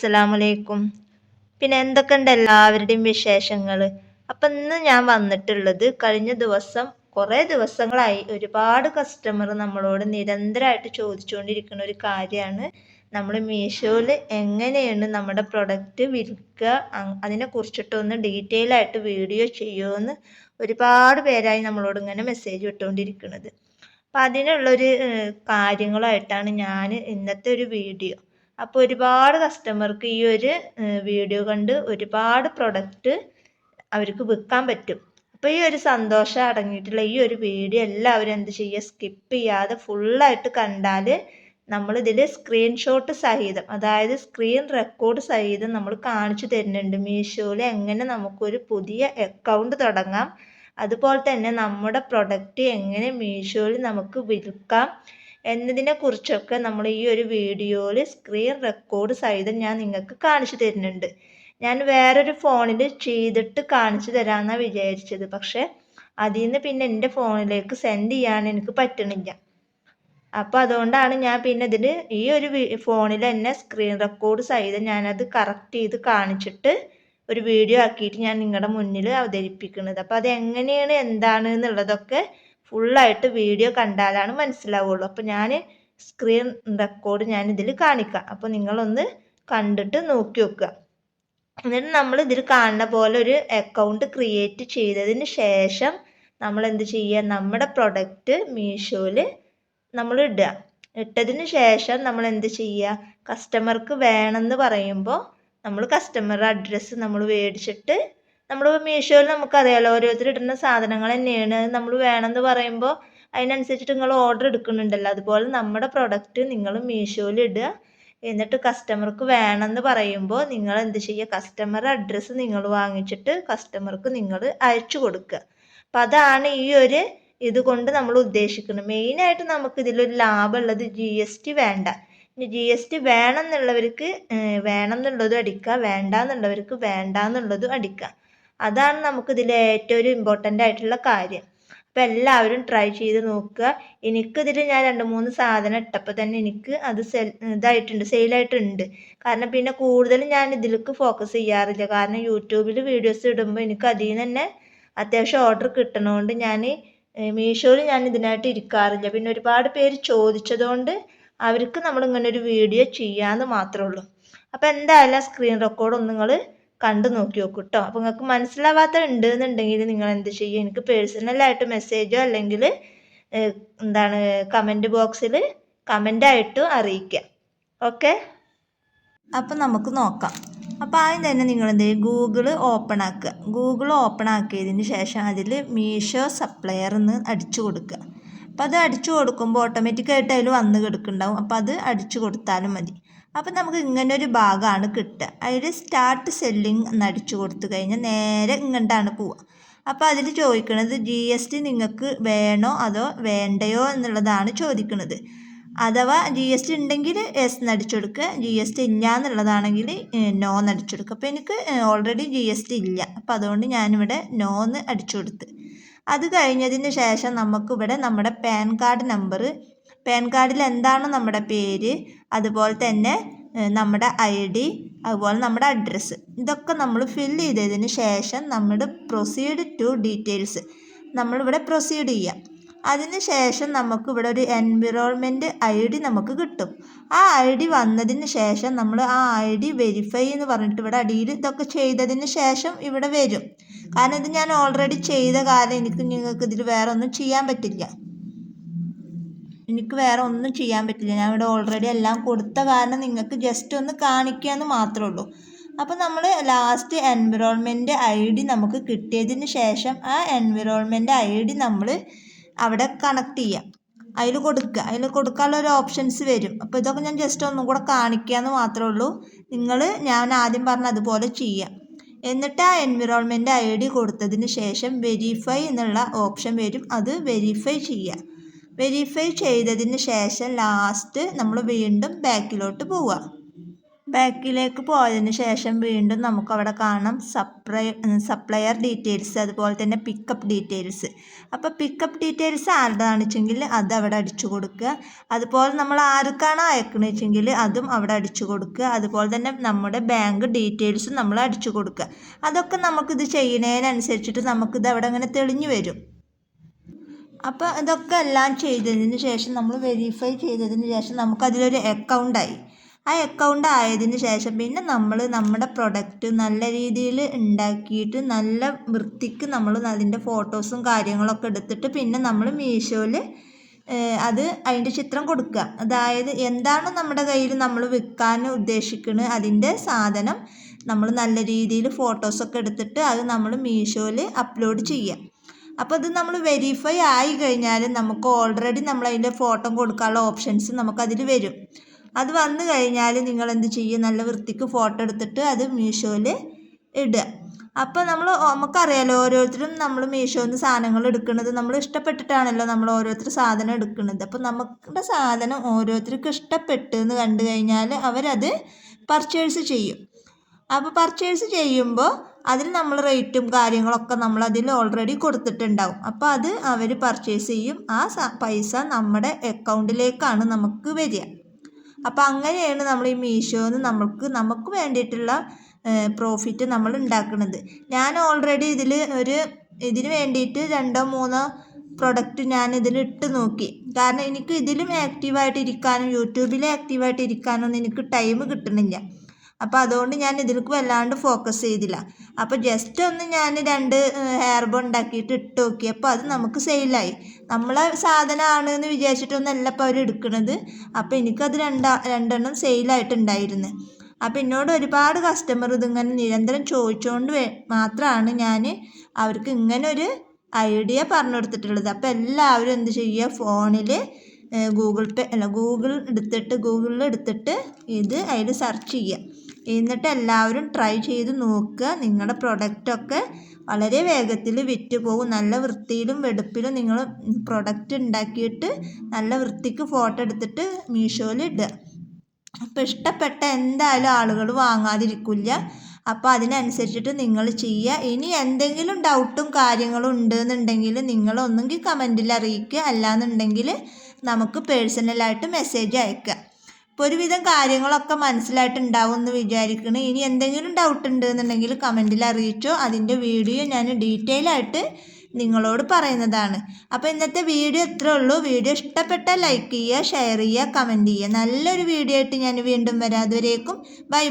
അസ്സലാമലൈക്കും പിന്നെ എന്തൊക്കെയുണ്ട് എല്ലാവരുടെയും വിശേഷങ്ങൾ അപ്പം ഇന്ന് ഞാൻ വന്നിട്ടുള്ളത് കഴിഞ്ഞ ദിവസം കുറേ ദിവസങ്ങളായി ഒരുപാട് കസ്റ്റമർ നമ്മളോട് നിരന്തരമായിട്ട് ചോദിച്ചുകൊണ്ടിരിക്കുന്ന ഒരു കാര്യമാണ്. നമ്മൾ മീഷോയിൽ എങ്ങനെയാണ് നമ്മുടെ പ്രൊഡക്റ്റ് വിൽക്കുക? അതിനെ കുറിച്ചിട്ടൊന്ന് ഡീറ്റെയിൽ ആയിട്ട് വീഡിയോ ചെയ്യുമെന്ന് ഒരുപാട് പേരായി നമ്മളോട് ഇങ്ങനെ മെസ്സേജ് വിട്ടുകൊണ്ടിരിക്കുന്നത് അപ്പം അതിനുള്ളൊരു കാര്യങ്ങളായിട്ടാണ് ഞാൻ ഇന്നത്തെ ഒരു വീഡിയോ അപ്പോൾ ഒരുപാട് കസ്റ്റമർക്ക് ഈ ഒരു വീഡിയോ കണ്ട് ഒരുപാട് പ്രൊഡക്റ്റ് അവർക്ക് വിൽക്കാൻ പറ്റും. അപ്പോൾ ഈ ഒരു സന്തോഷം അടങ്ങിയിട്ടുള്ള ഈ ഒരു വീഡിയോ എല്ലാവരും എന്ത് ചെയ്യുക? സ്കിപ്പ് ചെയ്യാതെ ഫുള്ളായിട്ട് കണ്ടാൽ നമ്മളിതിൽ സ്ക്രീൻഷോട്ട് സഹിതം അതായത് സ്ക്രീൻ റെക്കോർഡ് സഹിതം നമ്മൾ കാണിച്ചു തരുന്നുണ്ട്. മീഷോയിൽ എങ്ങനെ നമുക്കൊരു പുതിയ അക്കൗണ്ട് തുടങ്ങാം? അതുപോലെ തന്നെ നമ്മുടെ പ്രൊഡക്റ്റ് എങ്ങനെ മീഷോയിൽ നമുക്ക് വിൽക്കാം? എന്നതിനെ കുറിച്ചൊക്കെ നമ്മൾ ഈ ഒരു വീഡിയോയിൽ സ്ക്രീൻ റെക്കോർഡ് സഹിതം ഞാൻ നിങ്ങൾക്ക് കാണിച്ചു തരുന്നുണ്ട്. ഞാൻ വേറൊരു ഫോണിൽ ചെയ്തിട്ട് കാണിച്ചു തരാമെന്നാണ് വിചാരിച്ചത്. പക്ഷേ അതിൽ നിന്ന് പിന്നെ എന്റെ ഫോണിലേക്ക് സെൻഡ് ചെയ്യാൻ എനിക്ക് പറ്റണില്ല. അപ്പോൾ അതുകൊണ്ടാണ് ഞാൻ പിന്നെ ഇതിന് ഈ ഒരു ഫോണിൽ തന്നെ സ്ക്രീൻ റെക്കോർഡ് സഹിതം ഞാനത് കറക്റ്റ് ചെയ്ത് കാണിച്ചിട്ട് ഒരു വീഡിയോ ആക്കിയിട്ട് ഞാൻ നിങ്ങളുടെ മുന്നിൽ അവതരിപ്പിക്കുന്നത് അപ്പോൾ അത് എങ്ങനെയാണ് എന്താണ് എന്നുള്ളതൊക്കെ ഫുള്ളായിട്ട് വീഡിയോ കണ്ടാലാണ് മനസ്സിലാവുള്ളൂ. അപ്പോൾ ഞാൻ സ്ക്രീൻ റെക്കോർഡ് ഞാൻ ഇതിൽ കാണിക്കാം. അപ്പോൾ നിങ്ങളൊന്ന് കണ്ടിട്ട് നോക്കി വെക്കുക. എന്നിട്ട് നമ്മൾ ഇതിൽ കാണുന്ന പോലെ ഒരു അക്കൗണ്ട് ക്രിയേറ്റ് ചെയ്തതിന് ശേഷം നമ്മൾ എന്ത് ചെയ്യുക? നമ്മുടെ പ്രൊഡക്റ്റ് മീഷോയിൽ നമ്മൾ ഇടുക. ഇട്ടതിന് ശേഷം നമ്മൾ എന്ത് ചെയ്യുക കസ്റ്റമർക്ക് വേണമെന്ന് പറയുമ്പോൾ നമ്മൾ കസ്റ്റമർ അഡ്രസ്സ് നമ്മൾ മേടിച്ചിട്ട് നമ്മൾ മീഷോയിൽ നമുക്കറിയാലോ ഓരോരുത്തർ ഇടുന്ന സാധനങ്ങൾ തന്നെയാണ്. നമ്മൾ വേണമെന്ന് പറയുമ്പോൾ അതിനനുസരിച്ചിട്ട് നിങ്ങൾ ഓർഡർ എടുക്കുന്നുണ്ടല്ലോ. അതുപോലെ നമ്മുടെ പ്രൊഡക്റ്റ് നിങ്ങൾ മീഷോയിൽ ഇടുക. എന്നിട്ട് കസ്റ്റമർക്ക് വേണമെന്ന് പറയുമ്പോൾ നിങ്ങൾ എന്ത് ചെയ്യുക? കസ്റ്റമർ അഡ്രസ്സ് നിങ്ങൾ വാങ്ങിച്ചിട്ട് കസ്റ്റമർക്ക് നിങ്ങൾ അയച്ചു കൊടുക്കുക. അപ്പം അതാണ് ഈ ഒരു ഇതുകൊണ്ട് നമ്മൾ ഉദ്ദേശിക്കുന്നത്. മെയിനായിട്ട് നമുക്ക് ഇതിലൊരു ലാഭമുള്ളത് ജി എസ് ടി വേണ്ട. ഇനി ജി എസ് ടി വേണം എന്നുള്ളവർക്ക് വേണം എന്നുള്ളതും അടിക്കുക. വേണ്ട എന്നുള്ളതും അടിക്കുക. അതാണ് നമുക്കിതിൽ ഏറ്റവും ഒരു ഇമ്പോർട്ടന്റ് ആയിട്ടുള്ള കാര്യം. അപ്പോൾ എല്ലാവരും ട്രൈ ചെയ്ത് നോക്കുക. എനിക്കിതിൽ ഞാൻ രണ്ട് മൂന്ന് സാധനം ഇട്ടപ്പോൾ തന്നെ എനിക്ക് അത് സെൽ ഇതായിട്ടുണ്ട് സെയിലായിട്ടുണ്ട് കാരണം പിന്നെ കൂടുതലും ഞാൻ ഇതിലേക്ക് ഫോക്കസ് ചെയ്യാറില്ല. കാരണം യൂട്യൂബിൽ വീഡിയോസ് ഇടുമ്പോൾ എനിക്ക് അതിൽ നിന്ന് തന്നെ അത്യാവശ്യം ഓർഡർ കിട്ടണതുകൊണ്ട് ഞാൻ മീഷോയിൽ ഞാൻ ഇതിനായിട്ട് ഇരിക്കാറില്ല. പിന്നെ ഒരുപാട് പേര് ചോദിച്ചതുകൊണ്ട് അവർക്ക് നമ്മൾ ഇങ്ങനെ ഒരു വീഡിയോ ചെയ്യാമെന്ന് മാത്രമേ ഉള്ളൂ. അപ്പോൾ എന്തായാലും സ്ക്രീൻ റെക്കോർഡ് ഒന്ന് നിങ്ങൾ കണ്ടു നോക്കി നോക്കൂ കേട്ടോ അപ്പോൾ നിങ്ങൾക്ക് മനസ്സിലാവാത്ത ഉണ്ട് എന്നുണ്ടെങ്കിൽ നിങ്ങൾ എന്ത് ചെയ്യുക എനിക്ക് പേഴ്സണലായിട്ട് മെസ്സേജോ അല്ലെങ്കിൽ എന്താണ് കമന്റ് ബോക്സിൽ കമന്റായിട്ടും അറിയിക്കുക ഓക്കെ അപ്പോൾ നമുക്ക് നോക്കാം. അപ്പോൾ ആദ്യം തന്നെ നിങ്ങൾ എന്ത് ചെയ്യും? ഗൂഗിൾ ഓപ്പൺ ആക്കുക. ഗൂഗിൾ ഓപ്പൺ ആക്കിയതിന് ശേഷം അതിൽ മീഷോ സപ്ലയർ എന്ന് അടിച്ചു കൊടുക്കുക. അപ്പോൾ അത് അടിച്ചു കൊടുക്കുമ്പോൾ ഓട്ടോമാറ്റിക്കായിട്ട് അതിൽ വന്ന് കിടക്കുന്നുണ്ടാവും. അപ്പോൾ അത് അടിച്ചു കൊടുത്താലും മതി. അപ്പം നമുക്ക് ഇങ്ങനെ ഒരു ഭാഗമാണ് കിട്ടുക. അതിൽ സ്റ്റാർട്ട് സെല്ലിങ് എന്നടിച്ചു കൊടുത്തു കഴിഞ്ഞാൽ നേരെ ഇങ്ങോട്ടാണ് പോവുക. അപ്പോൾ അതിൽ ചോദിക്കുന്നത് ജി എസ് ടി നിങ്ങൾക്ക് വേണോ അതോ വേണ്ടയോ എന്നുള്ളതാണ് ചോദിക്കുന്നത് അഥവാ ജി എസ് ടി ഉണ്ടെങ്കിൽ എസ് എന്നടിച്ചു കൊടുക്കുക. ജി എസ് ടി ഇല്ല എന്നുള്ളതാണെങ്കിൽ നോ എന്നടിച്ചു കൊടുക്കുക. അപ്പോൾ എനിക്ക് ഓൾറെഡി ജി എസ് ടി ഇല്ല. അപ്പോൾ അതുകൊണ്ട് ഞാനിവിടെ നോ എന്ന് അടിച്ചു കൊടുത്ത്. അത് കഴിഞ്ഞതിന് ശേഷം നമുക്കിവിടെ നമ്മുടെ പാൻ കാർഡ് നമ്പർ പാൻ കാർഡിൽ എന്താണ് നമ്മുടെ പേര് അതുപോലെ തന്നെ നമ്മുടെ ഐ ഡി അതുപോലെ നമ്മുടെ അഡ്രസ്സ്. ഇതൊക്കെ നമ്മൾ ഫില്ല് ചെയ്തതിന് ശേഷം നമ്മൾ പ്രൊസീഡ് ടു ഡീറ്റെയിൽസ് നമ്മളിവിടെ പ്രൊസീഡ് ചെയ്യാം. അതിന് ശേഷം നമുക്ക് ഇവിടെ ഒരു എൻവിറോൾമെന്റ് ഐ ഡി നമുക്ക് കിട്ടും. ആ ഐ ഡി വന്നതിന് ശേഷം നമ്മൾ ആ ഐ ഡി വെരിഫൈ എന്ന് പറഞ്ഞിട്ട് ഇവിടെ അടിയിൽ ഇതൊക്കെ ചെയ്തതിന് ശേഷം ഇവിടെ വരും. കാരണം ഇത് ഞാൻ ഓൾറെഡി ചെയ്ത കാലം എനിക്ക് നിങ്ങൾക്ക് ഇതിൽ വേറെ ഒന്നും ചെയ്യാൻ പറ്റില്ല. എനിക്ക് വേറെ ഒന്നും ചെയ്യാൻ പറ്റില്ല. ഞാൻ ഇവിടെ ഓൾറെഡി എല്ലാം കൊടുത്ത കാരണം നിങ്ങൾക്ക് ജസ്റ്റ് ഒന്ന് കാണിക്കുക എന്ന് മാത്രമേ ഉള്ളൂ. അപ്പോൾ നമ്മൾ ലാസ്റ്റ് എൻവിറോൺമെന്റ് ഐ ഡി നമുക്ക് കിട്ടിയതിന് ശേഷം ആ എൻവിറോൺമെന്റ് ഐ ഡി നമ്മൾ അവിടെ കണക്ട് ചെയ്യാം. അതിൽ കൊടുക്കുക. അതിൽ കൊടുക്കാനുള്ള ഒരു ഓപ്ഷൻസ് വരും. അപ്പോൾ ഇതൊക്കെ ഞാൻ ജസ്റ്റ് ഒന്നും കൂടെ കാണിക്കുക എന്ന് മാത്രമേ ഉള്ളൂ. നിങ്ങൾ ഞാൻ ആദ്യം പറഞ്ഞ അതുപോലെ ചെയ്യാം. എന്നിട്ട് ആ എൻവിറോൺമെന്റ് ഐ ഡി കൊടുത്തതിന് ശേഷം വെരിഫൈ എന്നുള്ള ഓപ്ഷൻ വരും. അത് വെരിഫൈ ചെയ്യുക വെരിഫൈ ചെയ്തതിന് ശേഷം ലാസ്റ്റ് നമ്മൾ വീണ്ടും ബാക്കിലോട്ട് പോവുക. ബാക്കിലേക്ക് പോയതിന് ശേഷം വീണ്ടും നമുക്കവിടെ കാണാം സപ്ലൈ സപ്ലയർ ഡീറ്റെയിൽസ് അതുപോലെ തന്നെ പിക്കപ്പ് ഡീറ്റെയിൽസ് അപ്പോൾ പിക്കപ്പ് ഡീറ്റെയിൽസ് ആരുടെയാണെച്ചെങ്കിൽ അത് അവിടെ അടിച്ചു കൊടുക്കുക. അതുപോലെ നമ്മൾ ആർക്കാണ് അയക്കണമെന്ന് വെച്ചെങ്കിൽ അതും അവിടെ അടിച്ചു കൊടുക്കുക. അതുപോലെ തന്നെ നമ്മുടെ ബാങ്ക് ഡീറ്റെയിൽസും നമ്മൾ അടിച്ചു കൊടുക്കുക. അതൊക്കെ നമുക്കിത് ചെയ്യുന്നതിനനുസരിച്ചിട്ട് നമുക്കിത് അവിടെ അങ്ങനെ തെളിഞ്ഞു വരും. അപ്പോൾ ഇതൊക്കെ എല്ലാം ചെയ്തതിന് ശേഷം നമ്മൾ വെരിഫൈ ചെയ്തതിന് ശേഷം നമുക്കതിലൊരു അക്കൗണ്ടായി ആ അക്കൗണ്ട് ആയതിന് ശേഷം പിന്നെ നമ്മൾ നമ്മുടെ പ്രൊഡക്റ്റ് നല്ല രീതിയിൽ ഉണ്ടാക്കിയിട്ട് നല്ല വൃത്തിക്ക് നമ്മൾ അതിന്റെ ഫോട്ടോസും കാര്യങ്ങളൊക്കെ എടുത്തിട്ട് പിന്നെ നമ്മൾ മീഷോയിൽ അത് അതിന്റെ ചിത്രം കൊടുക്കുക. അതായത് എന്താണ് നമ്മുടെ കയ്യിൽ നമ്മൾ വിൽക്കാൻ ഉദ്ദേശിക്കുന്നത് അതിന്റെ സാധനം നമ്മൾ നല്ല രീതിയിൽ ഫോട്ടോസൊക്കെ എടുത്തിട്ട് അത് നമ്മൾ മീഷോയിൽ അപ്ലോഡ് ചെയ്യുക. അപ്പോൾ ഇത് നമ്മൾ വെരിഫൈ ആയി കഴിഞ്ഞാൽ നമുക്ക് ഓൾറെഡി നമ്മൾ അതിന്റെ ഫോട്ടോ കൊടുക്കാനുള്ള ഓപ്ഷൻസ് നമുക്കതിൽ വരും. അത് വന്നു കഴിഞ്ഞാൽ നിങ്ങൾ എന്ത് ചെയ്യും? നല്ല വൃത്തിക്ക് ഫോട്ടോ എടുത്തിട്ട് അത് മീഷോയിൽ ഇടുക അപ്പോൾ നമ്മൾ നമുക്കറിയാലോ ഓരോരുത്തരും നമ്മൾ മീഷോയിൽ നിന്ന് സാധനങ്ങൾ എടുക്കുന്നത് നമ്മൾ ഇഷ്ടപ്പെട്ടിട്ടാണല്ലോ നമ്മൾ ഓരോരുത്തർ സാധനം എടുക്കുന്നത്. അപ്പോൾ നമ്മുടെ സാധനം ഓരോരുത്തർക്ക് ഇഷ്ടപ്പെട്ടു എന്ന് കണ്ടു കഴിഞ്ഞാൽ അവരത് പർച്ചേസ് ചെയ്യും. അപ്പോൾ പർച്ചേസ് ചെയ്യുമ്പോൾ അതിൽ നമ്മൾ റേറ്റും കാര്യങ്ങളൊക്കെ നമ്മൾ അതിൽ ഓൾറെഡി കൊടുത്തിട്ടുണ്ടാവും. അപ്പോൾ അത് അവർ പർച്ചേസ് ചെയ്യും. ആ പൈസ നമ്മുടെ അക്കൗണ്ടിലേക്കാണ് നമുക്ക് വരിക. അപ്പോൾ അങ്ങനെയാണ് നമ്മൾ ഈ മീഷോന്ന് നമ്മൾക്ക് നമുക്ക് വേണ്ടിയിട്ടുള്ള പ്രോഫിറ്റ് നമ്മൾ ഉണ്ടാക്കുന്നത്. ഞാൻ ഓൾറെഡി ഇതിൽ ഒരു ഇതിന് വേണ്ടിയിട്ട് രണ്ടോ മൂന്നോ പ്രൊഡക്റ്റ് ഞാൻ ഇതിൽ ഇട്ട് നോക്കി. കാരണം എനിക്ക് ഇതിലും ആക്റ്റീവായിട്ട് ഇരിക്കാനും യൂട്യൂബിൽ ആക്റ്റീവായിട്ട് ഇരിക്കാനൊന്നും എനിക്ക് ടൈം കിട്ടുന്നില്ല അപ്പോൾ അതുകൊണ്ട് ഞാൻ ഇതിലേക്ക് വല്ലാണ്ട് ഫോക്കസ് ചെയ്തില്ല. അപ്പോൾ ജസ്റ്റ് ഒന്ന് ഞാൻ രണ്ട് ഹെയർ ബോ ഉണ്ടാക്കിയിട്ട് ഇട്ട് നോക്കിയപ്പോൾ അത് നമുക്ക് സെയിലായി നമ്മളെ സാധനമാണ് എന്ന് വിചാരിച്ചിട്ടൊന്നല്ല ഇപ്പോൾ അവർ എടുക്കുന്നത് അപ്പോൾ എനിക്കത് രണ്ടാ രണ്ടെണ്ണം സെയിലായിട്ടുണ്ടായിരുന്നു അപ്പോൾ എന്നോട് ഒരുപാട് കസ്റ്റമർ ഇതിങ്ങനെ നിരന്തരം ചോദിച്ചുകൊണ്ട് മാത്രമാണ് ഞാൻ അവർക്ക് ഇങ്ങനെ ഒരു ഐഡിയ പറഞ്ഞു കൊടുത്തിട്ടുള്ളത്. അപ്പോൾ എല്ലാവരും എന്ത് ചെയ്യുക ഫോണിൽ ഗൂഗിൾ പേ അല്ല ഗൂഗിൾ എടുത്തിട്ട് ഗൂഗിളിൽ എടുത്തിട്ട് ഇത് അതിൽ സെർച്ച് ചെയ്യുക. എന്നിട്ട് എല്ലാവരും ട്രൈ ചെയ്ത് നോക്കുക. നിങ്ങളുടെ പ്രൊഡക്റ്റൊക്കെ വളരെ വേഗത്തിൽ വിറ്റ് പോകും. നല്ല വൃത്തിയിലും വെടുപ്പിലും നിങ്ങൾ പ്രൊഡക്റ്റ് ഉണ്ടാക്കിയിട്ട് നല്ല വൃത്തിക്ക് ഫോട്ടോ എടുത്തിട്ട് മീഷോയിൽ ഇടുക. അപ്പോൾ ഇഷ്ടപ്പെട്ട എന്തായാലും ആളുകൾ വാങ്ങാതിരിക്കില്ല. അപ്പോൾ അതിനനുസരിച്ചിട്ട് നിങ്ങൾ ചെയ്യുക. ഇനി എന്തെങ്കിലും ഡൗട്ടും കാര്യങ്ങളും ഉണ്ടെന്നുണ്ടെങ്കിൽ നിങ്ങൾ ഒന്നെങ്കിൽ കമന്റിൽ അറിയിക്കുക. അല്ലാന്നുണ്ടെങ്കിൽ നമുക്ക് പേഴ്സണലായിട്ട് മെസ്സേജ് അയക്കുക. ഇപ്പോൾ ഒരുവിധം കാര്യങ്ങളൊക്കെ മനസ്സിലായിട്ടുണ്ടാവും എന്ന് വിചാരിക്കുന്നു ഇനി എന്തെങ്കിലും ഡൗട്ട് ഉണ്ടെന്നുണ്ടെങ്കിൽ കമന്റിൽ അറിയിച്ചോ. അതിന്റെ വീഡിയോ ഞാൻ ഡീറ്റെയിൽ ആയിട്ട് നിങ്ങളോട് പറയുന്നതാണ്. അപ്പോൾ ഇന്നത്തെ വീഡിയോ ഇത്രേ ഉള്ളൂ. വീഡിയോ ഇഷ്ടപ്പെട്ട ലൈക്ക് ചെയ്യുക ഷെയർ ചെയ്യുക കമന്റ് ചെയ്യുക. നല്ലൊരു വീഡിയോ ആയിട്ട് ഞാൻ വീണ്ടും വരാം. അതുവരേക്കും ബൈ ബൈ.